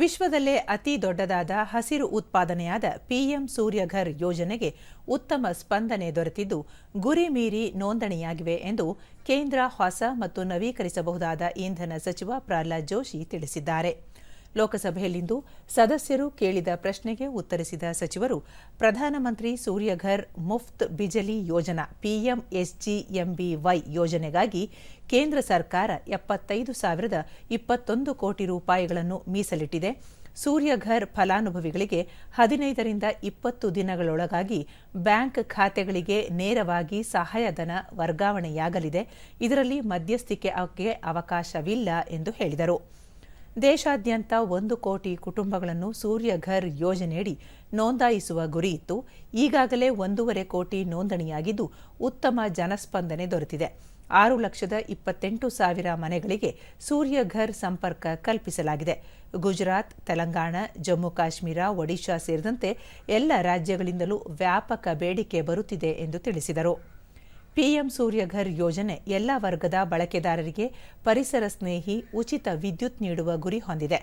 ವಿಶ್ವದಲ್ಲೇ ಅತಿ ದೊಡ್ಡದಾದ ಹಸಿರು ಉತ್ಪಾದನೆಯಾದ ಪಿಎಂ ಸೂರ್ಯಘರ್ ಯೋಜನೆಗೆ ಉತ್ತಮ ಸ್ಪಂದನೆ ದೊರೆತಿದ್ದು ಗುರಿ ಮೀರಿ ನೋಂದಣಿಯಾಗಿವೆ ಎಂದು ಕೇಂದ್ರ ಹೊಸ ಮತ್ತು ನವೀಕರಿಸಬಹುದಾದ ಇಂಧನ ಸಚಿವ ಪ್ರಹ್ಲಾದ್ ಜೋಶಿ ತಿಳಿಸಿದ್ದಾರೆ. ಲೋಕಸಭೆಯಲ್ಲಿಂದು ಸದಸ್ಯರು ಕೇಳಿದ ಪ್ರಶ್ನೆಗೆ ಉತ್ತರಿಸಿದ ಸಚಿವರು, ಪ್ರಧಾನಮಂತ್ರಿ ಸೂರ್ಯಘರ್ ಮುಫ್ತ್ ಬಿಜಲಿ ಯೋಜನಾ ಪಿಎಂಎಸ್ಜಿಎಂಬಿವೈ ಯೋಜನೆಗಾಗಿ ಕೇಂದ್ರ ಸರ್ಕಾರ ಎಪ್ಪತ್ತೈದು ಸಾವಿರದ ಇಪ್ಪತ್ತೊಂದು ಕೋಟಿ ರೂಪಾಯಿಗಳನ್ನು ಮೀಸಲಿಟ್ಟಿದೆ. ಸೂರ್ಯಘರ್ ಫಲಾನುಭವಿಗಳಿಗೆ ಹದಿನೈದರಿಂದ ಇಪ್ಪತ್ತು ದಿನಗಳೊಳಗಾಗಿ ಬ್ಯಾಂಕ್ ಖಾತೆಗಳಿಗೆ ನೇರವಾಗಿ ಸಹಾಯಧನ ವರ್ಗಾವಣೆಯಾಗಲಿದೆ. ಇದರಲ್ಲಿ ಮಧ್ಯಸ್ಥಿಕೆ ಅವಕಾಶವಿಲ್ಲ ಎಂದು ಹೇಳಿದರು. ದೇಶಾದ್ಯಂತ ಒಂದು ಕೋಟಿ ಕುಟುಂಬಗಳನ್ನು ಸೂರ್ಯಘರ್ ಯೋಜನೆಯಡಿ ನೋಂದಾಯಿಸುವ ಗುರಿ ಇತ್ತು. ಈಗಾಗಲೇ ಒಂದೂವರೆ ಕೋಟಿ ನೋಂದಣಿಯಾಗಿದ್ದು ಉತ್ತಮ ಜನಸ್ಪಂದನೆ ದೊರೆತಿದೆ. ಆರು ಲಕ್ಷದ ಇಪ್ಪತ್ತೆಂಟು ಸಾವಿರ ಮನೆಗಳಿಗೆ ಸೂರ್ಯಘರ್ ಸಂಪರ್ಕ ಕಲ್ಪಿಸಲಾಗಿದೆ. ಗುಜರಾತ್, ತೆಲಂಗಾಣ, ಜಮ್ಮು ಕಾಶ್ಮೀರ, ಒಡಿಶಾ ಸೇರಿದಂತೆ ಎಲ್ಲ ರಾಜ್ಯಗಳಿಂದಲೂ ವ್ಯಾಪಕ ಬೇಡಿಕೆ ಬರುತ್ತಿದೆ ಎಂದು ತಿಳಿಸಿದರು. ಪಿಎಂ ಸೂರ್ಯಘರ್ ಯೋಜನೆ ಎಲ್ಲ ವರ್ಗದ ಬಳಕೆದಾರರಿಗೆ ಪರಿಸರ ಸ್ನೇಹಿ, ಉಚಿತ ವಿದ್ಯುತ್ ನೀಡುವ ಗುರಿ ಹೊಂದಿದೆ.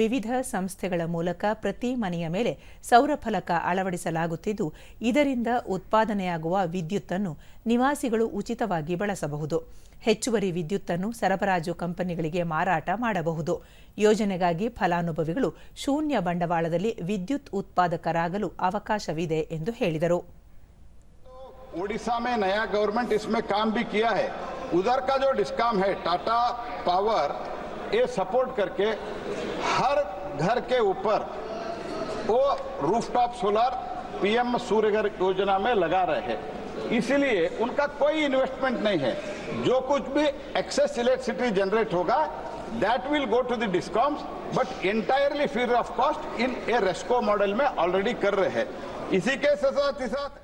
ವಿವಿಧ ಸಂಸ್ಥೆಗಳ ಮೂಲಕ ಪ್ರತಿ ಮನೆಯ ಮೇಲೆ ಸೌರ ಫಲಕ ಅಳವಡಿಸಲಾಗುತ್ತಿದ್ದು, ಇದರಿಂದ ಉತ್ಪಾದನೆಯಾಗುವ ವಿದ್ಯುತ್ತನ್ನು ನಿವಾಸಿಗಳು ಉಚಿತವಾಗಿ ಬಳಸಬಹುದು. ಹೆಚ್ಚುವರಿ ವಿದ್ಯುತ್ತನ್ನು ಸರಬರಾಜು ಕಂಪನಿಗಳಿಗೆ ಮಾರಾಟ ಮಾಡಬಹುದು. ಯೋಜನೆಗಾಗಿ ಫಲಾನುಭವಿಗಳು ಶೂನ್ಯ ಬಂಡವಾಳದಲ್ಲಿ ವಿದ್ಯುತ್ ಉತ್ಪಾದಕರಾಗಲು ಅವಕಾಶವಿದೆ ಎಂದು ಹೇಳಿದರು. उड़ीसा में नया गवर्नमेंट इसमें काम भी किया है। उधर का जो डिस्काम है, टाटा पावर, ये सपोर्ट करके हर घर के ऊपर वो रूफटॉप सोलर पीएम सूर्यघर योजना में लगा रहे हैं। इसीलिए उनका कोई इन्वेस्टमेंट नहीं है। जो कुछ भी एक्सेस इलेक्ट्रिसिटी जनरेट होगा that will go to the discoms but entirely free of cost in a RESCO model में ऑलरेडी कर रहे हैं। इसी के साथ ही साथ